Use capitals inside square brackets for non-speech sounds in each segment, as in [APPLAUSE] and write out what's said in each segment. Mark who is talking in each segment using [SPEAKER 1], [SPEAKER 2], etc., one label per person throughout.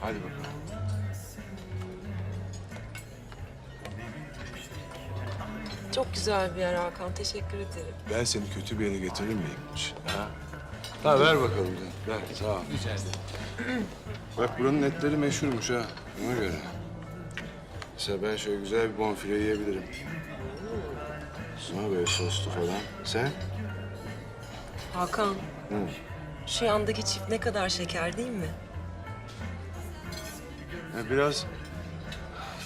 [SPEAKER 1] Hadi bakalım.
[SPEAKER 2] Çok güzel bir yer Hakan. Teşekkür ederim.
[SPEAKER 1] Ben seni kötü bir yere getirir miyim hiç? Ha? Ha ver bakalım da. Ver sağ ol. Bak buranın etleri meşhurmuş ha. Ona göre. Mesela ben şöyle güzel bir bonfile yiyebilirim. Sonra böyle soslu falan. Sen?
[SPEAKER 2] Hakan,
[SPEAKER 1] Hı.
[SPEAKER 2] şu yandaki çift ne kadar şeker değil mi?
[SPEAKER 1] Biraz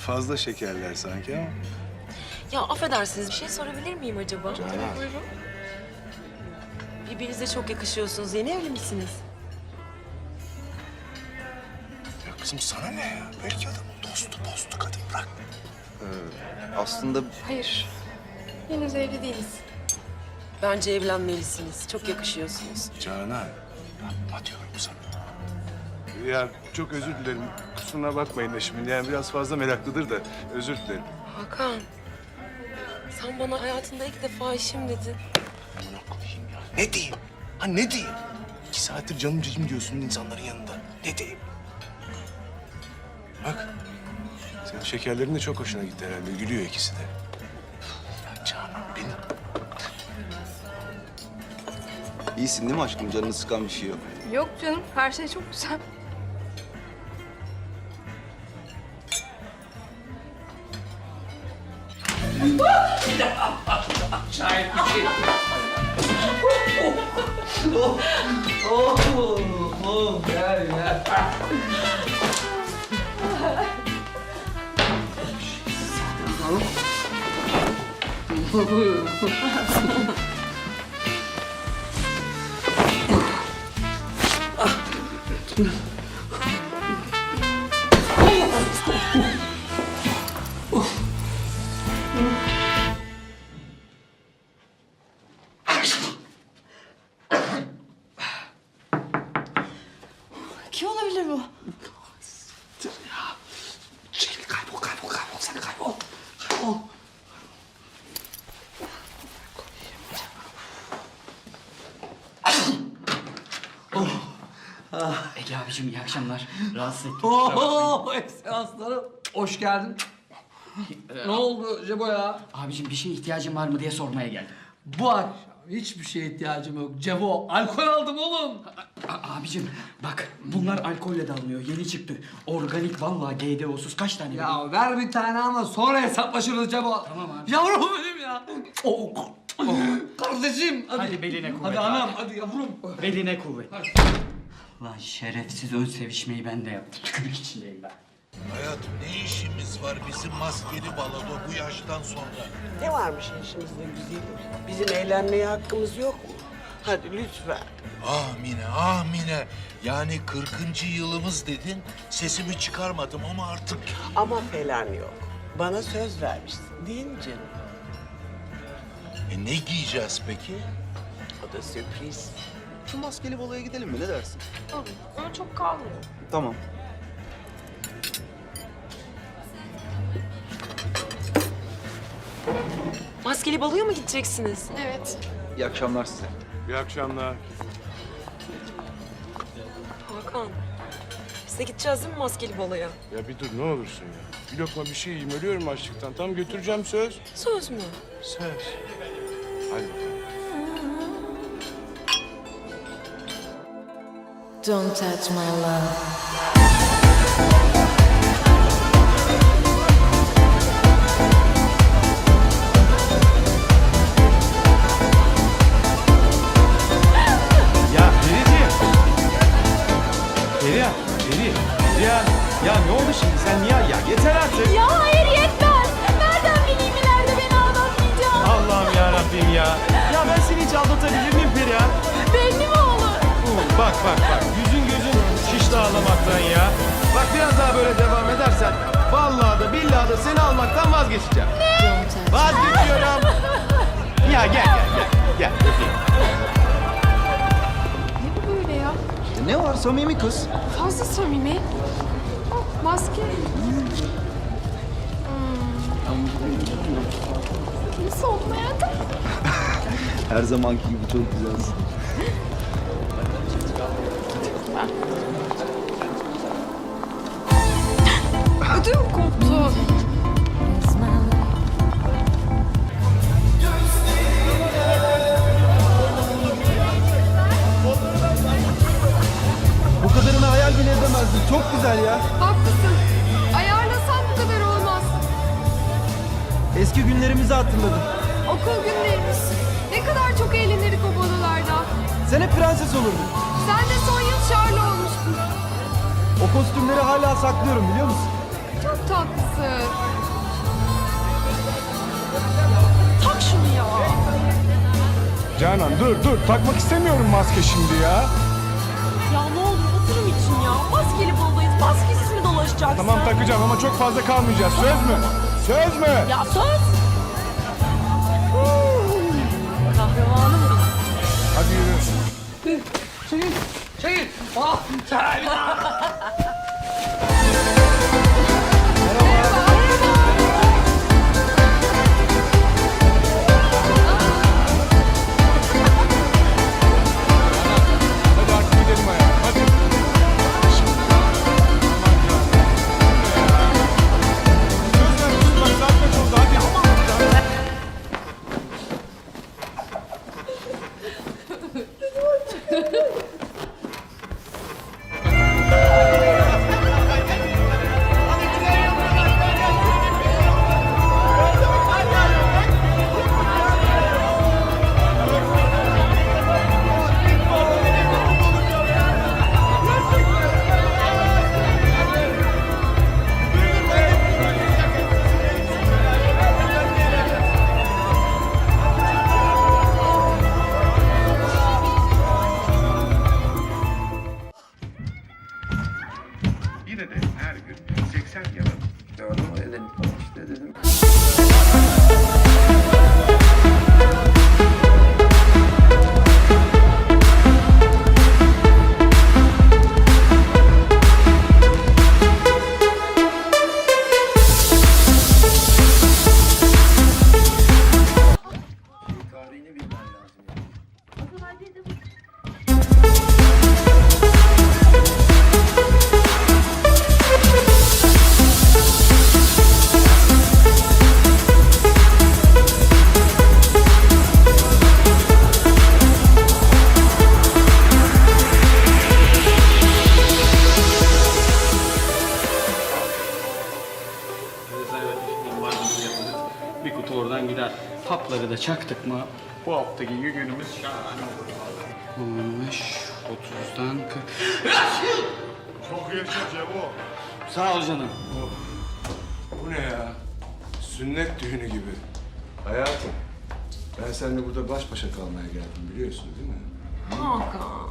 [SPEAKER 1] fazla şekerler sanki ama.
[SPEAKER 2] Ya affedersiniz bir şey sorabilir miyim acaba?
[SPEAKER 1] Canan.
[SPEAKER 2] Buyurun. Birbirinize çok yakışıyorsunuz. Yeni evli misiniz?
[SPEAKER 1] Ya kızım sana ne ya? Belki adamın dostu postu kadın bırak.
[SPEAKER 3] Aslında
[SPEAKER 4] Hayır. Henüz evli değiliz.
[SPEAKER 2] Bence evlenmelisiniz. Çok yakışıyorsunuz.
[SPEAKER 1] Canan, yapma diyorum sana. Ya çok özür dilerim. Kusuruna bakmayın eşimin. Yani biraz fazla meraklıdır da özür dilerim.
[SPEAKER 2] Hakan, sen bana hayatında ilk defa işim dedin.
[SPEAKER 1] Amına koyayım ya. Ne diyeyim? Ha ne diyeyim? İki saattir canım cicim diyorsun insanların yanında. Ne diyeyim? Bak, senin şekerlerin de çok hoşuna gitti herhalde. Gülüyor ikisi de. Ya Canan benim.
[SPEAKER 3] iyisin değil mi aşkım? Canını sıkan bir şey yok.
[SPEAKER 4] Yok canım. Her şey çok güzel.
[SPEAKER 3] 잘 피지. 오오오
[SPEAKER 5] Ege abicim iyi akşamlar. Rahatsız ettim.
[SPEAKER 6] Oo, ekselanslarım. Hoş geldin. ne oldu Cebo ya?
[SPEAKER 5] Abicim bir şeye ihtiyacın var mı diye sormaya geldim.
[SPEAKER 6] Bu akşam hiçbir şeye ihtiyacım yok. Cebo, alkol aldım oğlum.
[SPEAKER 5] A- abicim bak bunlar alkolle de alınıyor. Yeni çıktı. Organik vallahi GDO'suz kaç tane vereyim?
[SPEAKER 6] Ya ver bir tane ama sonra hesaplaşırız Cebo.
[SPEAKER 5] Tamam abi.
[SPEAKER 6] Yavrum benim ya. Oh, oh. Kardeşim. Hadi.
[SPEAKER 5] Hadi beline kuvvet
[SPEAKER 6] Hadi
[SPEAKER 5] abi.
[SPEAKER 6] anam, hadi yavrum.
[SPEAKER 5] Beline kuvvet. Lan şerefsiz ön sevişmeyi ben de yaptım. [LAUGHS] Tükürük içindeyim ben.
[SPEAKER 7] Hayatım ne işimiz var bizim maskeli baloda bu yaştan sonra?
[SPEAKER 8] Ne varmış işimizde güzelim? Bizim eğlenmeye hakkımız yok mu? Hadi lütfen.
[SPEAKER 7] Ah Mine, ah Mine. Yani 40. yılımız dedin, sesimi çıkarmadım ama artık...
[SPEAKER 8] Ama falan yok. Bana söz vermişsin değil mi canım?
[SPEAKER 7] E ne giyeceğiz peki?
[SPEAKER 8] O da sürpriz.
[SPEAKER 3] Şu maskeli baloya gidelim mi? Ne dersin?
[SPEAKER 4] Olur. Ama çok kalmıyor.
[SPEAKER 3] Tamam.
[SPEAKER 2] Maskeli baloya mı gideceksiniz?
[SPEAKER 4] Evet.
[SPEAKER 3] İyi akşamlar size.
[SPEAKER 1] İyi akşamlar.
[SPEAKER 2] Hakan, biz de gideceğiz değil mi maskeli baloya?
[SPEAKER 1] Ya bir dur ne olursun ya. Bir lokma bir şey yiyeyim. Ölüyorum açlıktan. Tam götüreceğim söz.
[SPEAKER 2] Söz mü?
[SPEAKER 1] Söz. Hadi bakalım.
[SPEAKER 9] Don't touch my love.
[SPEAKER 10] Ya Fericiğim. Feriha, Feri. Feriha. Ya ne oldu şimdi sen niye? Ya yeter artık.
[SPEAKER 4] Ya hayır yetmez. Nereden bileyim ileride beni aldatmayacağım?
[SPEAKER 10] Allah'ım ya Rabbim ya. Ya ben seni hiç aldatabilir bak bak bak. Yüzün gözün şişti ağlamaktan ya. Bak biraz daha böyle devam edersen vallahi da billahi da seni almaktan vazgeçeceğim.
[SPEAKER 9] Touch
[SPEAKER 10] Vazgeçiyorum. ya gel gel gel. Gel öpeyim.
[SPEAKER 4] Ne bu böyle ya?
[SPEAKER 3] Ne var samimi kız?
[SPEAKER 4] Fazla samimi. Bak maske. Hmm. Nasıl oldum hayatım? [LAUGHS]
[SPEAKER 3] Her zamanki gibi çok güzelsin.
[SPEAKER 9] Ödüm koptu.
[SPEAKER 11] Bu kadarını hayal bile edemezdim. Çok güzel ya.
[SPEAKER 4] Haklısın. Ayarlasan bu kadar olmaz.
[SPEAKER 11] Eski günlerimizi hatırladım.
[SPEAKER 4] Okul günlerimiz. Ne kadar çok eğlenirdik o balolarda.
[SPEAKER 11] Sen hep prenses olurdun.
[SPEAKER 4] Sen de son yıl Charlie olmuştun.
[SPEAKER 11] O kostümleri hala saklıyorum biliyor musun?
[SPEAKER 4] Çok tatlısın.
[SPEAKER 9] Tak şunu ya.
[SPEAKER 11] Canan dur dur. Takmak istemiyorum maske şimdi ya.
[SPEAKER 9] Ya ne olur oturum için ya. Maskeli baldayız. Maskesiz mi dolaşacaksın?
[SPEAKER 11] Tamam takacağım ama çok fazla kalmayacağız. Söz mü? Söz mü?
[SPEAKER 9] Ya söz. Kahramanım benim.
[SPEAKER 11] Hadi yürü.
[SPEAKER 6] 小玉，小
[SPEAKER 5] 玉，哇，太棒！Hapları da çaktık mı bu haftaki günümüz şahane olur. 15, 30'dan 40.
[SPEAKER 11] Çok yaşa Cemo.
[SPEAKER 5] Sağ ol canım.
[SPEAKER 1] Bu ne ya? Sünnet düğünü gibi. Hayatım, ben seninle burada baş başa kalmaya geldim biliyorsun değil mi?
[SPEAKER 9] Hakan.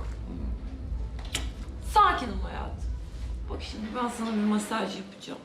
[SPEAKER 9] Sakin ol hayatım. Bak şimdi ben sana bir masaj yapacağım.